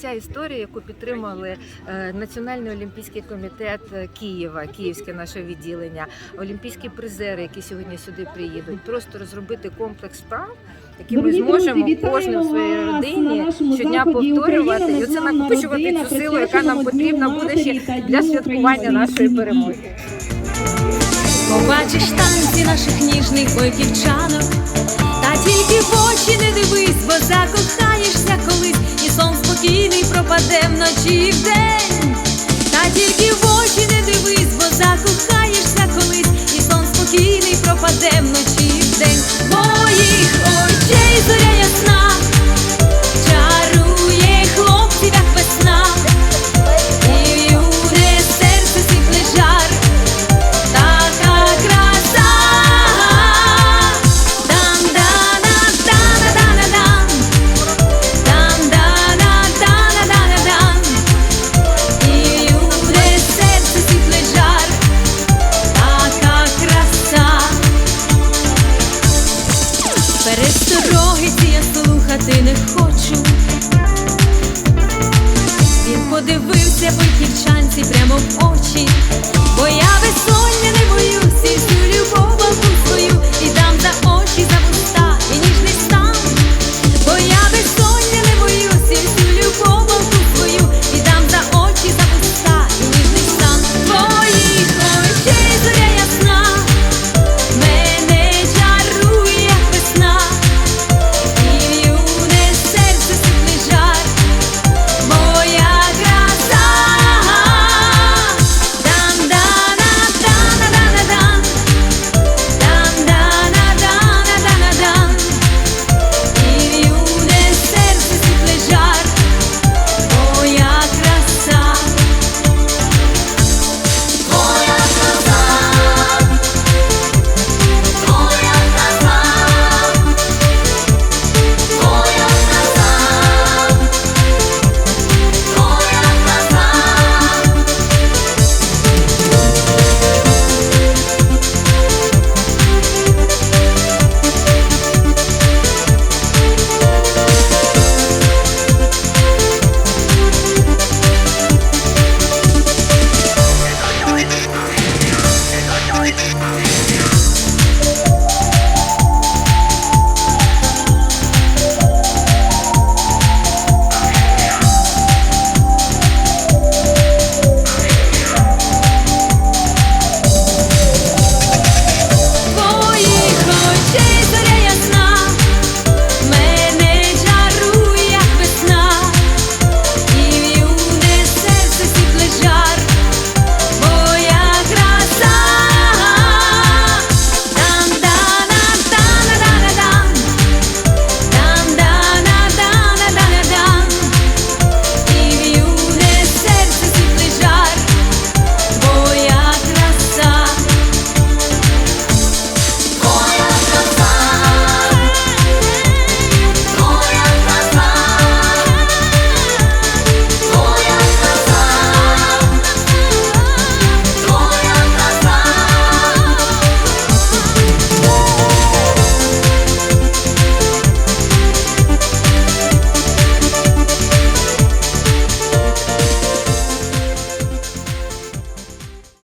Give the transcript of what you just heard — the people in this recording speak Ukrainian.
Ця історія, яку підтримали е, Національний олімпійський комітет Києва, Київське наше відділення, олімпійські призери, які сьогодні сюди приїдуть, просто розробити комплекс справ, які ми зможемо в своїй родині щодня повторювати, і оце незламна накопичувати цю силу, яка нам потрібна буде ще для святкування нашої перемоги. Побачиш танці наших ніжних бойківчанок, та тільки в очі не дивись, бо закохаєшся колись, вночі і вдень.